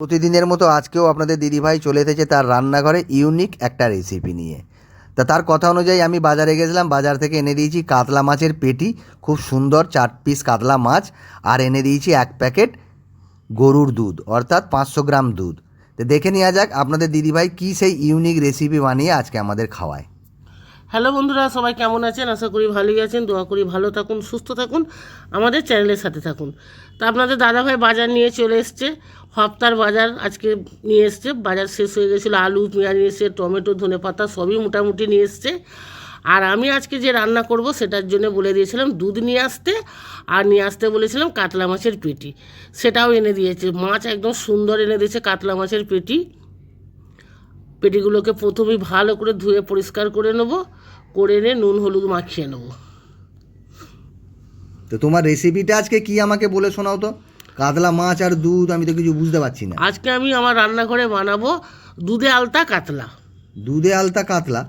প্রতিদিনের মতো আজকেও আপনাদের দিদিভাই চলে এসেছে তার রান্নাঘরে ইউনিক একটা রেসিপি নিয়ে। তা তার কথা অনুযায়ী আমি বাজারে গেছিলাম, বাজার থেকে এনে দিয়েছি কাতলা মাছের পেটি, খুব সুন্দর চার পিস কাতলা মাছ, আর এনে দিয়েছি এক প্যাকেট গরুর দুধ, অর্থাৎ পাঁচশো গ্রাম দুধ। তো দেখে নেওয়া যাক আপনাদের দিদিভাই কী সেই ইউনিক রেসিপি বানিয়ে আজকে আমাদের খাওয়ায়। হ্যালো বন্ধুরা, সবাই কেমন আছেন? আশা করি ভালোই আছেন। দোয়া করি ভালো থাকুন, সুস্থ থাকুন, আমাদের চ্যানেলের সাথে থাকুন। তা আপনাদের দাদাভাই বাজার নিয়ে চলে এসছে হপ্তার বাজার আজকে নিয়ে এসছে। বাজার শেষ হয়ে গেছিল, আলু, পেঁয়াজ নিয়ে এসছে, টমেটো, ধনে পাতা সবই মোটামুটি নিয়ে এসছে। আর আমি আজকে যে রান্না করব সেটার জন্য বলে দিয়েছিলাম, দুধ নিয়ে আসতে, আর নিয়ে আসতে বলেছিলাম কাতলা মাছের পেটি। সেটাও এনে দিয়েছে। মাছ একদম সুন্দর এনে দিয়েছে কাতলা মাছের পেটি। পেটিগুলোকে প্রথমে ভালো করে ধুয়ে পরিষ্কার করে নেব করে এনে নুন হলুদ মাখিয়ে নেব। তো তোমার রেসিপিটা আজকে কি আমাকে বলে শোনাও তো? কাতলা মাছ আর দুধ আমি তো কিছু বুঝতে পারছি না। আজকে আমি আমার রান্নাঘরে বানাবো দুধে আলতা কাতলা। দুধে আলতা কাতলা?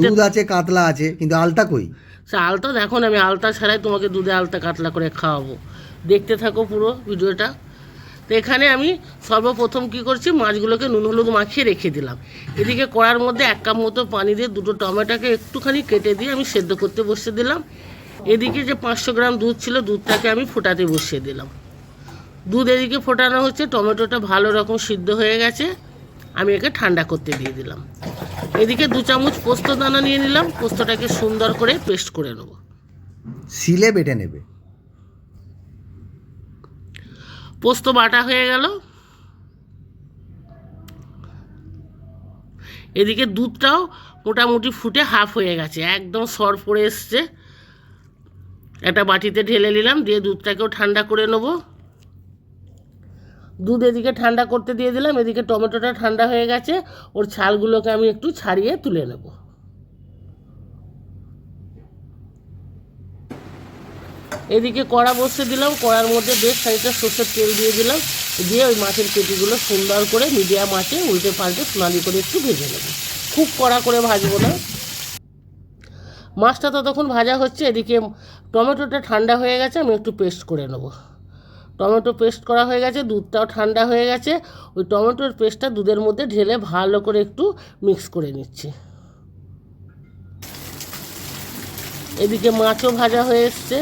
দুধ আছে কাতলা আছে কিন্তু আলতা কই? সে আলতা দেখো না আমি আলতা ছাড়াই তোমাকে দুধে আলতা কাতলা করে খাওয়াবো। দেখতে থাকো পুরো ভিডিওটা। তো এখানে আমি সর্বপ্রথম কি করছি, মাছগুলোকে নুন হলুদ মাখিয়ে রেখে দিলাম। এদিকে কড়ার মধ্যে এক কাপ মতো পানি দিয়ে দুটো টমেটোকে একটুখানি কেটে দিয়ে আমি সেদ্ধ করতে বসিয়ে দিলাম। এদিকে যে পাঁচশো গ্রাম দুধ ছিল, দুধটাকে আমি ফোটাতে বসিয়ে দিলাম। দুধ এদিকে ফোটানো হচ্ছে, টমেটোটা ভালো রকম সিদ্ধ হয়ে গেছে, আমি একে ঠান্ডা করতে দিয়ে দিলাম। এদিকে দু চামচ পোস্ত দানা নিয়ে নিলাম, পোস্তটাকে সুন্দর করে পেস্ট করে নেব। শিলে বেটে নেবে। পোস্ত বাটা হয়ে গেল। এদিকে দুধটাও মোটামুটি ফুটে হাফ হয়ে গেছে, একদম সর পড়ে এসছে। একটা বাটিতে ঢেলে নিলাম, দিয়ে দুধটাকেও ঠান্ডা করে নেব। দুধ এদিকে ঠান্ডা করতে দিয়ে দিলাম, এদিকে টমেটোটা ঠান্ডা হয়ে গেছে, ওর ছালগুলোকে আমি একটু ছাড়িয়ে তুলে নেব। এদিকে কড়া বসিয়ে দিলাম, কড়ার মধ্যে বেশ খানিকটা সর্ষের তেল দিয়ে দিলাম, দিয়ে ওই মাছের পেটিগুলো সুন্দর করে মিডিয়াম আঁচে উল্টে পাল্টে সোনালি করে একটু ভেজে নেব। খুব কড়া করে ভাজবো না। মাছটা ততক্ষণ ভাজা হচ্ছে, এদিকে টমেটোটা ঠান্ডা হয়ে গেছে, আমি একটু পেস্ট করে নেব। টমেটো পেস্ট করা হয়ে গেছে, দুধটাও ঠান্ডা হয়ে গেছে, ওই টমেটোর পেস্টটা দুধের মধ্যে ঢেলে ভালো করে একটু মিক্স করে নিচ্ছি। এদিকে মাছও ভাজা হয়ে এসছে।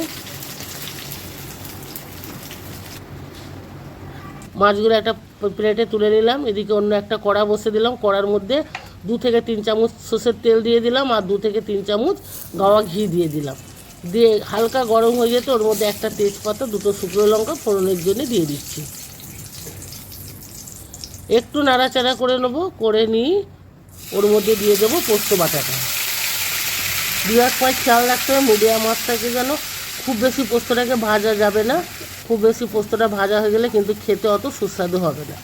মাছগুলো একটা প্লেটে তুলে নিলাম, এদিকে অন্য একটা কড়া বসে দিলাম, কড়ার মধ্যে দু থেকে তিন চামচ সর্ষের তেল দিয়ে দিলাম আর দু থেকে তিন চামচ গাওয়া ঘি দিয়ে দিলাম। দিয়ে হালকা গরম হয়ে যেত ওর মধ্যে একটা তেজপাতা, দুটো শুকনো লঙ্কা ফোড়নের জন্য দিয়ে দিচ্ছি। একটু নাড়াচাড়া করে নেব, করে নিয়ে ওর মধ্যে দিয়ে দেবো পোস্ত বাটাটা। দেওয়ার পর খেয়াল রাখতে হবে, মিডিয়াম মাছটাকে যেন খুব বেশি পোস্তটাকে ভাজা যাবে না। খুব বেশি পোস্তটা ভাজা হয়ে গেলে কিন্তু খেতে অত সুস্বাদু হবে না।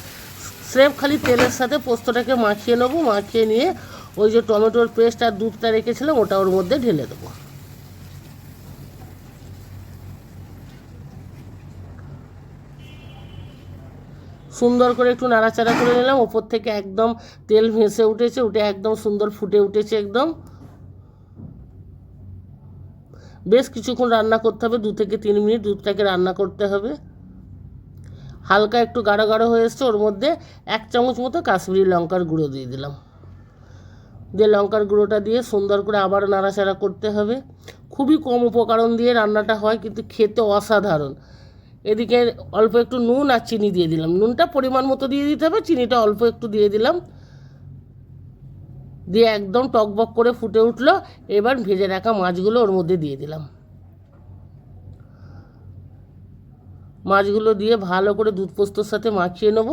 স্রেফ খালি তেলের সাথে পোস্তটাকে মাখিয়ে নেব, মাখিয়ে নিয়ে ওই যে টমেটোর পেস্ট আর দুধটা রেখেছিলাম, ওটা ওর মধ্যে ঢেলে দেবো। সুন্দর করে একটু নাড়াচাড়া করে নিলাম, ওপর থেকে একদম তেল ভেসে উঠেছে, উঠে একদম সুন্দর ফুটে উঠেছে একদম। বেশ কিছুক্ষণ রান্না করতে হবে, দু থেকে তিন মিনিট দুধটাকে রান্না করতে হবে। হালকা একটু গাঢ় গাঢ় হয়ে এসছে, ওর মধ্যে এক চামচ মতো কাশ্মীরি লঙ্কার গুঁড়ো দিয়ে দিলাম। দিয়ে লঙ্কার গুঁড়োটা দিয়ে সুন্দর করে আবার নাড়াচাড়া করতে হবে। খুবই কম উপকরণ দিয়ে রান্নাটা হয়, কিন্তু খেতে অসাধারণ। এদিকে অল্প একটু নুন আর চিনি দিয়ে দিলাম। নুনটা পরিমাণ মতো দিয়ে দিতে হবে, চিনিটা অল্প একটু দিয়ে দিলাম। দিয়ে একদম টকবক করে ফুটে উঠল। এবার ভেজে রাখা মাছগুলো ওর মধ্যে দিয়ে দিলাম। মাছগুলো দিয়ে ভালো করে দুধ পোস্তর সাথে মাখিয়ে নেব।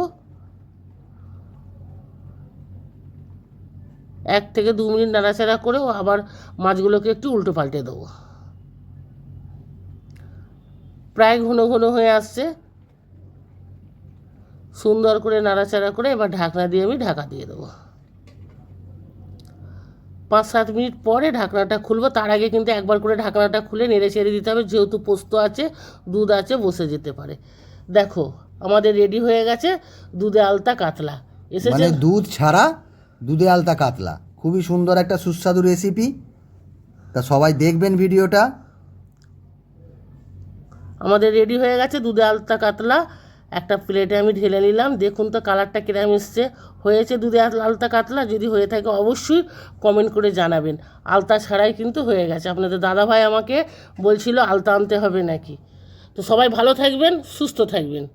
এক থেকে দু মিনিট নাড়াচাড়া করেও আবার মাছগুলোকে একটু উল্টো পাল্টে দেবো। প্রায় ঘন ঘন হয়ে আসছে। সুন্দর করে নাড়াচাড়া করে এবার ঢাকনা দিয়ে আমি ঢাকা দিয়ে দেবো। পাঁচ সাত মিনিট পরে ঢাকনাটা খুলবো। তার আগে কিন্তু একবার করে ঢাকনাটা খুলে নেড়ে ছেড়ে দিতে হবে। যেহেতু পোস্ত আছে দুধ আছে বসে যেতে পারে। দেখো আমাদের রেডি হয়ে গেছে দুধে আলতা কাতলা। এসেছে? মানে দুধ ছাড়া দুধে আলতা কাতলা। খুবই সুন্দর একটা সুস্বাদু রেসিপি তা সবাই দেখবেন ভিডিওটা। আমাদের রেডি হয়ে গেছে দুধে আলতা কাতলা। একটা প্লেটে আমি ঢেলে নিলাম। দেখুন তো কালারটা কিরম এসছে। হয়েছে দুধে আল- আলতা কাতলা? যদি হয়ে থাকে অবশ্যই কমেন্ট করে জানাবেন। আলতা ছাড়াই কিন্তু হয়ে গেছে। আপনাদের দাদাভাই আমাকে বলছিল, আলতা আনতে হবে নাকি? তো সবাই ভালো থাকবেন, সুস্থ থাকবেন।